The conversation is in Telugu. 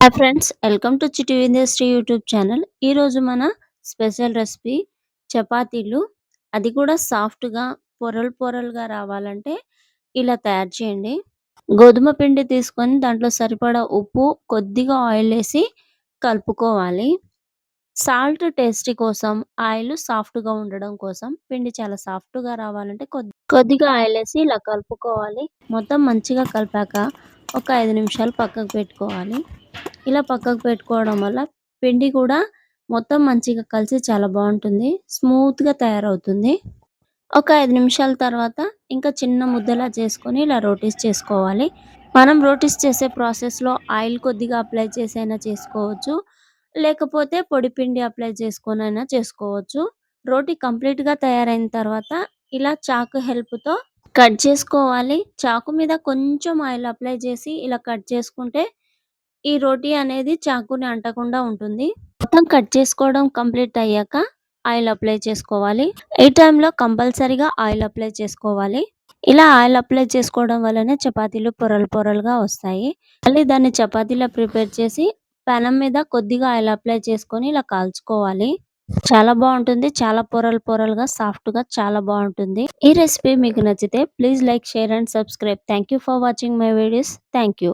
హాయ్ ఫ్రెండ్స్ వెల్కమ్ టు చిటి ఇండస్ట్రీ యూట్యూబ్ ఛానల్ ఈరోజు మన స్పెషల్ రెసిపీ చపాతీలు. అది కూడా సాఫ్ట్గా పొరలు పొరలుగా రావాలంటే ఇలా తయారు చేయండి. గోధుమ పిండి తీసుకొని దాంట్లో సరిపడా ఉప్పు కొద్దిగా ఆయిల్ వేసి కలుపుకోవాలి. సాల్ట్ టేస్ట్ కోసం ఆయిల్ సాఫ్ట్గా ఉండడం కోసం పిండి చాలా సాఫ్ట్గా రావాలంటే కొద్ది కొద్దిగా ఆయిల్ వేసి ఇలా కలుపుకోవాలి. మొత్తం మంచిగా కలిపాక ఒక ఐదు నిమిషాలు పక్కకు పెట్టుకోవాలి. ఇలా పక్కకు పెట్టుకోవడం వల్ల పిండి కూడా మొత్తం మంచిగా కలిసి చాలా బాగుంటుంది. స్మూత్గా తయారవుతుంది. ఒక ఐదు నిమిషాల తర్వాత ఇంకా చిన్న ముద్దలా చేసుకొని ఇలా రోటీస్ చేసుకోవాలి. మనం రోటీస్ చేసే ప్రాసెస్లో ఆయిల్ కొద్దిగా అప్లై చేసైనా చేసుకోవచ్చు. లేకపోతే పొడి పిండి అప్లై చేసుకొని అయినా చేసుకోవచ్చు. రోటీ కంప్లీట్గా తయారైన తర్వాత ఇలా చాకు హెల్ప్తో కట్ చేసుకోవాలి. చాకు మీద కొంచెం ఆయిల్ అప్లై చేసి ఇలా కట్ చేసుకుంటే ఈ రోటీ అనేది చాకుని అంటకుండా ఉంటుంది. మొత్తం కట్ చేసుకోవడం కంప్లీట్ అయ్యాక ఆయిల్ అప్లై చేసుకోవాలి. ఈ టైంలో కంపల్సరీగా ఆయిల్ అప్లై చేసుకోవాలి. ఇలా ఆయిల్ అప్లై చేసుకోవడం వల్లనే చపాతీలు పొరలు పొరలుగా వస్తాయి. మళ్ళీ దాన్ని చపాతీలా ప్రిపేర్ చేసి పెనం మీద కొద్దిగా ఆయిల్ అప్లై చేసుకొని ఇలా కాల్చుకోవాలి. చాలా బాగుంటుంది. చాలా పొరలు పొరలుగా సాఫ్ట్గా చాలా బాగుంటుంది. ఈ రెసిపీ మీకు నచ్చితే please like share and subscribe. Thank for watching my videos. Thank